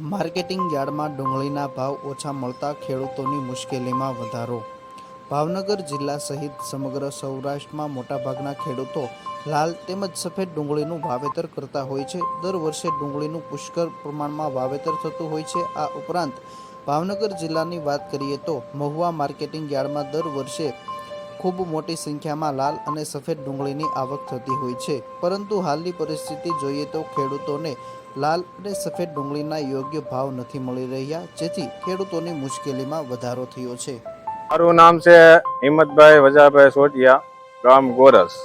Marketing યાર્ડમાં ડુંગળીના ભાવ ઓછા મળતા ખેડૂતોની મુશ્કેલીમાં વધારો. ભાવનગર જિલ્લા સહિત સમગ્ર સૌરાષ્ટ્રમાં મોટાભાગના ખેડૂતો લાલ તેમજ સફેદ ડુંગળીનું વાવેતર કરતા હોય છે. દર વર્ષે ડુંગળીનું પુષ્કળ પ્રમાણમાં વાવેતર થતું હોય છે. આ ઉપરાંત ભાવનગર જિલ્લાની વાત કરીએ તો મહુવા માર્કેટિંગ યાર્ડમાં દર વર્ષે ખૂબ મોટી સંખ્યામાં લાલ અને સફેદ ડુંગળીની આવક થતી હોય છે. પરંતુ હાલની પરિસ્થિતિ જોઈએ તો ખેડૂતોને લાલ અને સફેદ ડુંગળીના યોગ્ય ભાવ નથી મળી રહ્યા, જેથી ખેડૂતોની મુશ્કેલીમાં વધારો થયો છે. મારું નામ છે હિંમતભાઈ વજાભાઈ સોટિયા ગામ ગોરસ.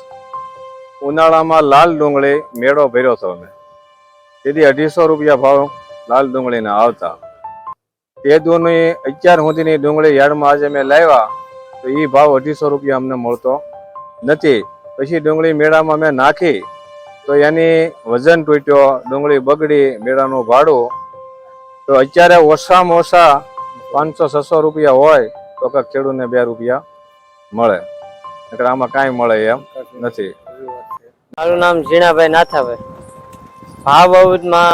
ઉનાળામાં લાલ ડુંગળી મેળો ભર્યો હતો મેં. તેથી અઢીસો રૂપિયા ભાવ લાલ ડુંગળીના આવતા. તે દોની અત્યાર સુધીની ડુંગળી યાર્ડમાં આજે મેં લાવ્યા. તો એ ભાવ અઢીસો રૂપિયા અમને મળતો નથી. પછી ડુંગળી મેળામાં મેં નાખી, તો એની વજન તૂટ્યો, ડુંગળી બગડી, મેળાનું ભાડું. તો અત્યારે ઓછામાં ઓછા પાંચસો, છસો રૂપિયા હોય, તો કે ખેડૂતને બે રૂપિયા મળે. એટલે આમાં કાંઈ મળે એમ નથી. મારું નામ ઝીણાભાઈ નાથાભાઈ. ભાવ બાબતમાં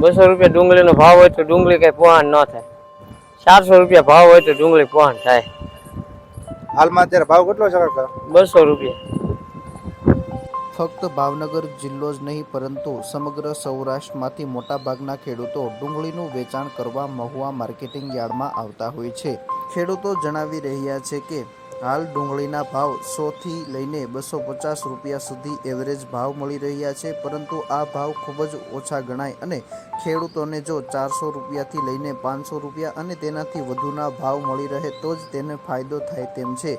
બસો રૂપિયા ડુંગળીનો ભાવ હોય તો ડુંગળી કંઈ પોહાણ ન થાય. ચારસો રૂપિયા ભાવ હોય તો ડુંગળી પોહાણ થાય. હાલમાં અત્યારે ભાવ કેટલો છે કાકા? બસો રૂપિયા. ફક્ત ભાવનગર જિલ્લો જ નહીં પરંતુ સમગ્ર સૌરાષ્ટ્રમાંથી મોટાભાગના ખેડૂતો ડુંગળીનું વેચાણ કરવા મહુવા માર્કેટિંગ યાર્ડમાં આવતા હોય છે. ખેડૂતો જણાવી રહ્યા છે કે હાલ ડુંગળીના ભાવ સોથી લઈને બસો પચાસ રૂપિયા સુધી એવરેજ ભાવ મળી રહ્યા છે, પરંતુ આ ભાવ ખૂબ જ ઓછા ગણાય અને ખેડૂતોને જો ચારસો રૂપિયાથી લઈને પાંચસો રૂપિયા અને તેનાથી વધુના ભાવ મળી રહે તો જ તેને ફાયદો થાય તેમ છે.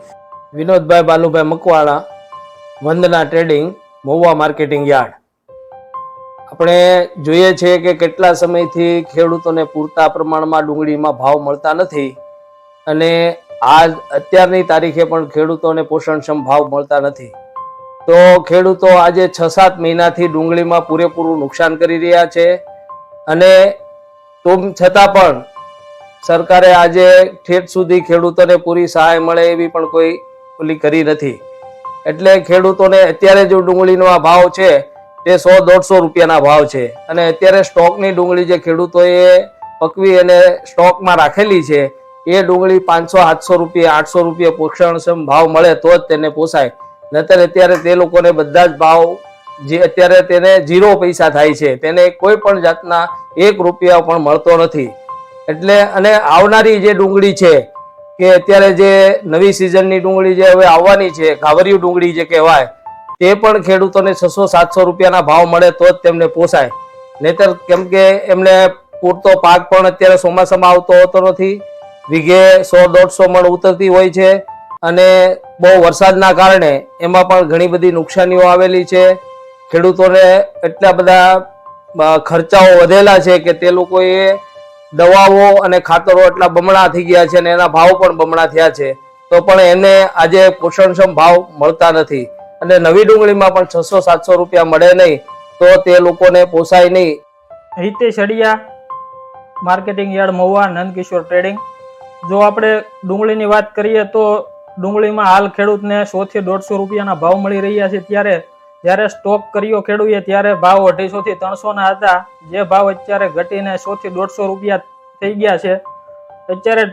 Vinodbhai Balubhai Makwana, Vandana trading, Mahuva marketing yard. આપણે જોઈએ છીએ કે કેટલા સમયથી ખેડૂતોને પૂરતા પ્રમાણમાં ડુંગળીમાં ભાવ મળતા નથી અને આજ અત્યારની તારીખે પણ ખેડૂતોને પોષણક્ષમ ભાવ મળતા નથી. તો ખેડૂતો આજે છ સાત મહિનાથી ડુંગળીમાં પૂરેપૂરું નુકસાન કરી રહ્યા છે અને તેમ છતાં પણ સરકારે આજે ઠેઠ સુધી ખેડૂતોને પૂરી સહાય મળે એવી પણ કોઈ ઓલી કરી નથી. એટલે ખેડૂતોને અત્યારે જો ડુંગળીનો આ ભાવ છે તે સો દોઢસો રૂપિયાના ભાવ છે અને અત્યારે સ્ટોકની ડુંગળી જે ખેડૂતોએ પકવી અને સ્ટોકમાં રાખેલી છે એ ડુંગળી પાંચસો, સાતસો રૂપિયા, આઠસો રૂપિયા પોષણક્ષમ ભાવ મળે તો જ તેને પોસાય. નહીતર અત્યારે તે લોકોને બધા જ ભાવ જે અત્યારે તેને ઝીરો પૈસા થાય છે. તેને કોઈ પણ જાતના એક રૂપિયા પણ મળતો નથી. એટલે અને આવનારી જે ડુંગળી છે કે અત્યારે જે નવી સિઝનની ડુંગળી જે હવે આવવાની છે, ઘાવરિયું ડુંગળી જે કહેવાય, તે પણ ખેડૂતોને છસો, સાતસો રૂપિયાના ભાવ મળે તો જ તેમને પોસાય. નહીતર કેમ કે એમને પૂરતો પાક પણ અત્યારે ચોમાસામાં આવતો હોતો નથી. વીઘે સો, દોઢસો મણ ઉતરતી હોય છે અને બહુ વરસાદના કારણે એમાં પણ ઘણી બધી નુકસાનીઓ આવેલી છે. ખેડૂતોને એટલા બધા ખર્ચાઓ વધેલા છે કે તે લોકોએ દવાઓ અને ખાતરો એટલા બમણા થઈ ગયા છે અને એના ભાવ પણ બમણા થયા છે. તો પણ એને આજે પોષણક્ષમ ભાવ મળતા નથી. અને નવી ડુંગળીમાં પણ છસો, સાતસો રૂપિયા મળે નહીં, તો તે લોકોને પોસાય નહીં. Hitesh Adiya, marketing yard Mahuva, Nandkishor trading. જો આપણે ડુંગળીની વાત કરીએ તો ડુંગળીમાં હાલ ખેડૂતને સો થી દોઢસો રૂપિયાના ભાવ મળી રહ્યા છે. ત્યારે જ્યારે સ્ટોક કર્યો ખેડૂએ, ત્યારે ભાવ અઢીસો થી ત્રણસો ના હતા. જે ભાવ અત્યારે ઘટીને સો થી દોઢસો રૂપિયા થઈ ગયા છે. અત્યારે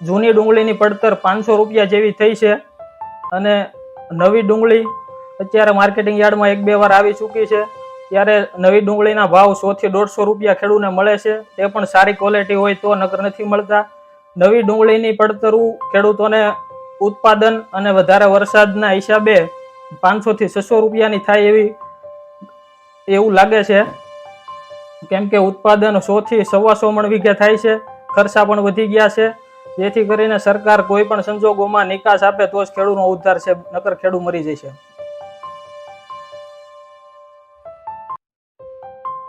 જૂની ડુંગળીની પડતર પાંચસો રૂપિયા જેવી થઈ છે અને નવી ડુંગળી અત્યારે માર્કેટિંગ યાર્ડમાં એક બે વાર આવી ચૂકી છે. ત્યારે નવી ડુંગળીના ભાવ સો થી દોઢસો રૂપિયા ખેડૂને મળે છે. તે પણ સારી ક્વોલિટી હોય તો નકર નથી મળતા. નવી ડુંગળીની પડતરું ખેડૂતોને ઉત્પાદન અને વધારે વરસાદના હિસાબે પાંચસોથી છસો રૂપિયાની થાય એવી એવું લાગે છે. કેમ કે ઉત્પાદન સોથી સવાસો મણ વીઘે થાય છે, ખર્ચા પણ વધી ગયા છે. જેથી કરીને સરકાર કોઈ પણ સંજોગોમાં નિકાસ આપે તો જ ખેડૂતનો ઉદ્ધાર છે, નકર ખેડૂત મરી જશે.